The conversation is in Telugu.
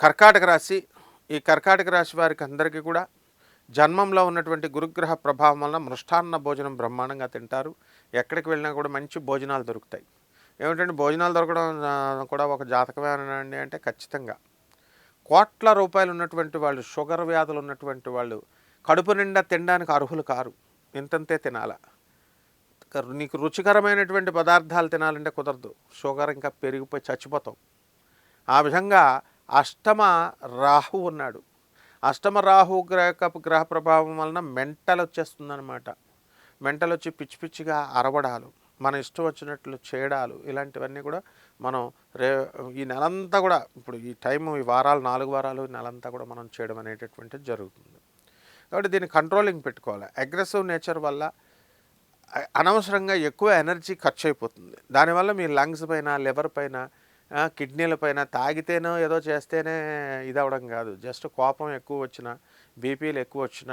కర్కాటక రాశి ఈ కర్కాటక రాశి వారికి అందరికీ కూడా జన్మంలో ఉన్నటువంటి గురుగ్రహ ప్రభావం వలన మృష్టాన్న భోజనం బ్రహ్మాండంగా తింటారు. ఎక్కడికి వెళ్ళినా కూడా మంచి భోజనాలు దొరుకుతాయి. ఏమిటంటే భోజనాలు దొరకడం కూడా ఒక జాతకమేనండి అంటే ఖచ్చితంగా. కోట్ల రూపాయలు ఉన్నటువంటి వాళ్ళు షుగర్ వ్యాధులు ఉన్నటువంటి వాళ్ళు కడుపు నిండా తినడానికి అర్హులు కారు. ఇంతంతే తినాల. నీకు రుచికరమైనటువంటి పదార్థాలు తినాలంటే కుదరదు. షుగర్ ఇంకా పెరిగిపోయి చచ్చిపోతాం ఆ విధంగా అష్టమ రాహు ఉన్నాడు. అష్టమ రాహు గ్రహ గ్రహ ప్రభావం వలన మెంటల్ వచ్చేస్తుందన్నమాట. మెంటల్ వచ్చి పిచ్చి పిచ్చిగా అరవడాలు మన ఇష్టం వచ్చినట్లు చేయడాలు ఇలాంటివన్నీ కూడా మనం రే ఈ నెలంతా కూడా ఇప్పుడు ఈ టైం ఈ వారాలు నాలుగు వారాలు ఈ నెలంతా కూడా మనం చేయడం అనేటటువంటిది జరుగుతుంది. కాబట్టి దీన్ని కంట్రోలింగ్ పెట్టుకోవాలి. అగ్రెసివ్ నేచర్ వల్ల అనవసరంగా ఎక్కువ ఎనర్జీ ఖర్చు అయిపోతుంది. దానివల్ల మీ లంగ్స్ పైన లివర్ పైన కిడ్నీల పైన తాగితేనో ఏదో చేస్తేనే ఇది అవ్వడం కాదు. జస్ట్ కోపం ఎక్కువ వచ్చిన బీపీలు ఎక్కువ వచ్చిన